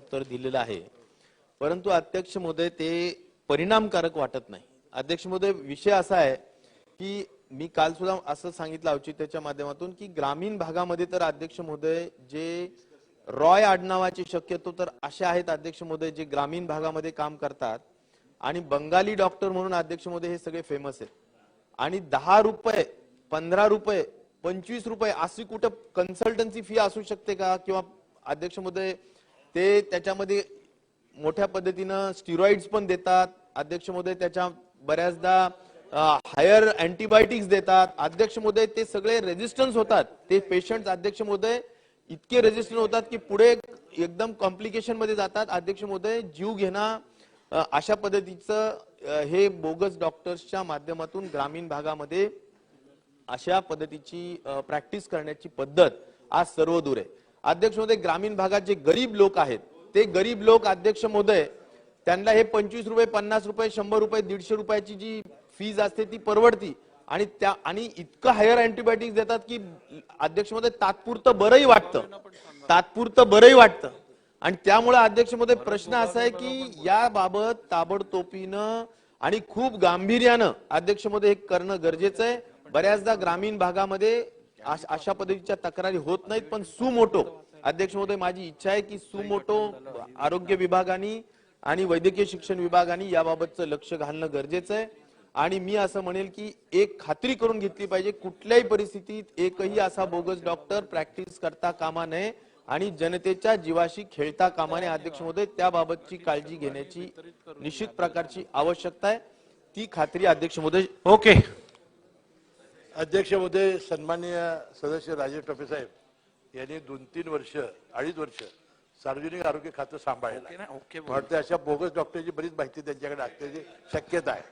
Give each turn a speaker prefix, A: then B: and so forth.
A: उत्तर दिलेलं आहे. परंतु अध्यक्ष महोदय ते परिणामकारक वाटत नाही. अध्यक्ष महोदय विषय असा आहे की मी काल सुद्धा असं सांगितलं औचित्याच्या माध्यमातून की ग्रामीण भागामध्ये तर अध्यक्ष महोदय जे रॉय आडनावाचे शक्यतो तर असे आहेत अध्यक्ष महोदय जे ग्रामीण भागामध्ये काम करतात. आणि बंगाली डॉक्टर म्हणून अध्यक्ष महोदय हे सगळे फेमस आहेत. आणि दहा रुपये पंधरा रुपये पंचवीस रुपये अशी कुठं कन्सल्टन्सी फी असू शकते का? किंवा अध्यक्ष महोदय ते त्याच्यामध्ये मोठ्या पद्धतीनं स्टिरॉइड्स पण देतात. अध्यक्ष महोदय त्याच्या बऱ्याचदा हायर अँटीबायोटिक्स देतात. अध्यक्ष महोदय ते सगळे रेजिस्टन्स होतात. ते पेशंट अध्यक्ष महोदय इतके रेजिस्टन्स होतात की पुढे एकदम कॉम्प्लिकेशनमध्ये जातात. अध्यक्ष महोदय जीव घेणं अशा पद्धतीचं हे बोगस डॉक्टर्सच्या माध्यमातून ग्रामीण भागामध्ये अशा पद्धतीची प्रॅक्टिस करण्याची पद्धत आज सर्व दूर आहे. अध्यक्ष महोदय ग्रामीण भागात जे गरीब लोक आहेत ते गरीब लोक अध्यक्ष महोदय त्यांना हे पंचवीस रुपये पन्नास रुपये शंभर रुपये दीडशे रुपयाची जी फीज असते ती परवडती. आणि त्या आणि इतकं हायर अँटीबायोटिक्स देतात की अध्यक्षमध्ये तात्पुरतं बरंही वाटतं. तात्पुरतं बरंही वाटतं. आणि त्यामुळे अध्यक्षमध्ये प्रश्न असा आहे की याबाबत ताबडतोबीनं आणि खूप गांभीर्यानं अध्यक्षमध्ये हे करणं गरजेचं आहे. बऱ्याचदा ग्रामीण भागामध्ये अश- अशा पद्धतीच्या तक्रारी होत नाहीत पण सुमोटो. अध्यक्ष महोदय माझी इच्छा आहे की सुमोटो आरोग्य विभागाने आणि वैद्यकीय शिक्षण विभागाने याबाबतचं लक्ष घालणं गरजेचं आहे. आणि मी असं म्हणेल की एक खात्री करून घेतली पाहिजे कुठल्याही परिस्थितीत एकही असा बोगस डॉक्टर प्रॅक्टिस करता कामा नये आणि जनतेच्या जीवाशी खेळता कामा नये. अध्यक्ष महोदय त्याबाबतची काळजी घेण्याची निश्चित प्रकारची आवश्यकता आहे. ती खात्री अध्यक्ष महोदय
B: ओके.
C: अध्यक्ष महोदय सन्माननीय सदस्य राजेश टोपे साहेब यांनी दोन तीन वर्ष अडीच वर्ष सार्वजनिक आरोग्य खातं सांभाळलं वाटतं अशा बोगस डॉक्टरची बरीच माहिती त्यांच्याकडे असण्याची शक्यता आहे.